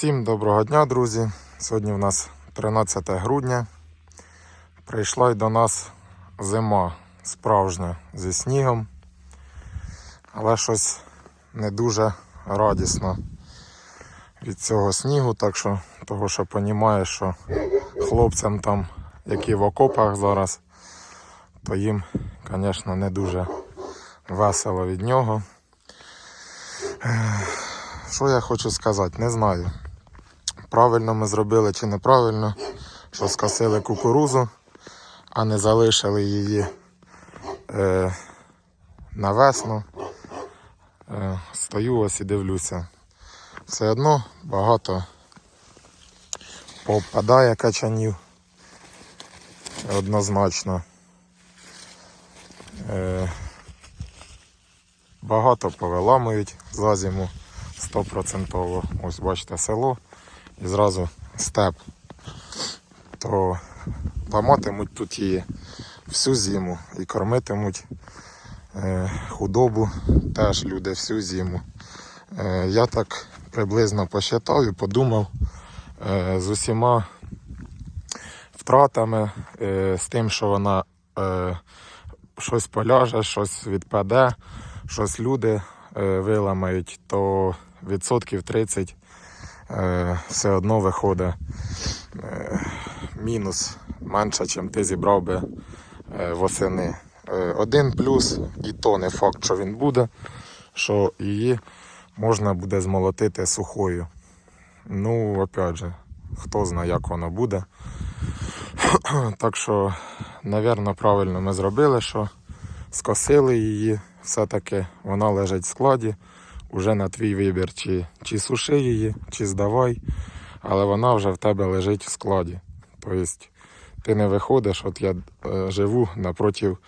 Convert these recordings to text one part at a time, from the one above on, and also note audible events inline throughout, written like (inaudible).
Всім доброго дня, друзі. Сьогодні в нас 13 грудня. Прийшла й до нас зима справжня зі снігом, але щось не дуже радісно від цього снігу, так що того, що розуміє, що хлопцям там, які в окопах зараз, то їм, звісно, не дуже весело від нього. Що я хочу сказати, не знаю. Правильно ми зробили чи неправильно, що скосили кукурузу, а не залишили її е, на весну. Е, стою ось і дивлюся. Все одно багато попадає качанів. Однозначно. Е, багато повиламують за зиму. Стопроцентово. Ось бачите село і зразу степ. То ламатимуть тут її всю зиму і кормитимуть е, худобу теж люди всю зиму. Е, я так приблизно посчитав і подумав е, з усіма втратами, з тим, що вона щось поляже, щось відпаде, щось люди виламають, то відсотків 30 е, все одно виходить е, мінус менше, чим ти зібрав би е, восени. Е, один плюс, і то не факт, що він буде, що її можна буде змолотити сухою. Ну, опять же, хто знає, як воно буде. (clears throat) так що, напевно, правильно ми зробили, що скосили її, все-таки вона лежить в складі. Уже на твій вибір, чи, чи суши її, чи здавай, але вона вже в тебе лежить в складі. Тобто ти не виходиш, от я е, живу напротив,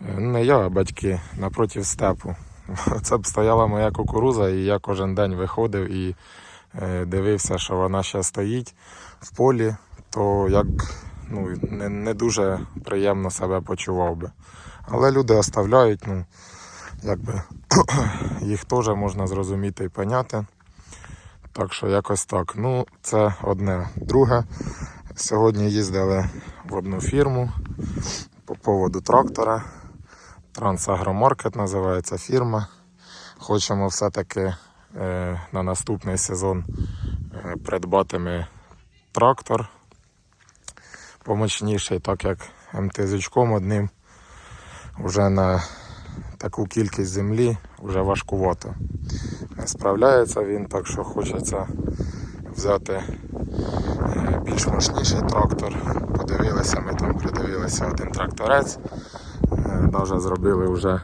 е, не я, а батьки, напротив степу. (laughs) Це б стояла моя кукуруза, і я кожен день виходив і е, дивився, що вона ще стоїть в полі, то як ну, не, не дуже приємно себе почував би. Але люди оставляють, ну, якби (clears throat) їх теж можна зрозуміти і поняти. Так що якось так. Ну, це одне. Друге, сьогодні їздили в одну фірму по поводу трактора. Трансагромаркет називається фірма. Хочемо все-таки е, на наступний сезон е, придбати ми трактор помощніший, так як МТЗ-чком одним вже на таку кількість землі вже важкувато. Не справляється він, так що хочеться взяти е, більш мощніший трактор. Подивилися, ми там придивилися один тракторець. Е, Навіть зробили вже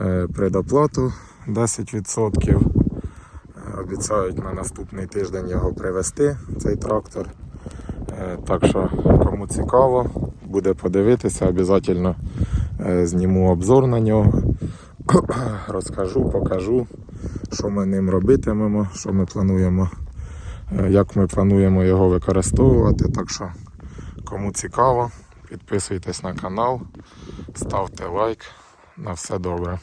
е, предоплату 10%. Е, Обіцяють на наступний тиждень його привезти, цей трактор. Е, Так що, кому цікаво, буде подивитися, обов'язково е, зніму обзор на нього. (clears throat) Розкажу, покажу, що ми ним робитимемо, що ми плануємо, е, як ми плануємо його використовувати. Так що, кому цікаво, підписуйтесь на канал, ставте лайк. На все добре.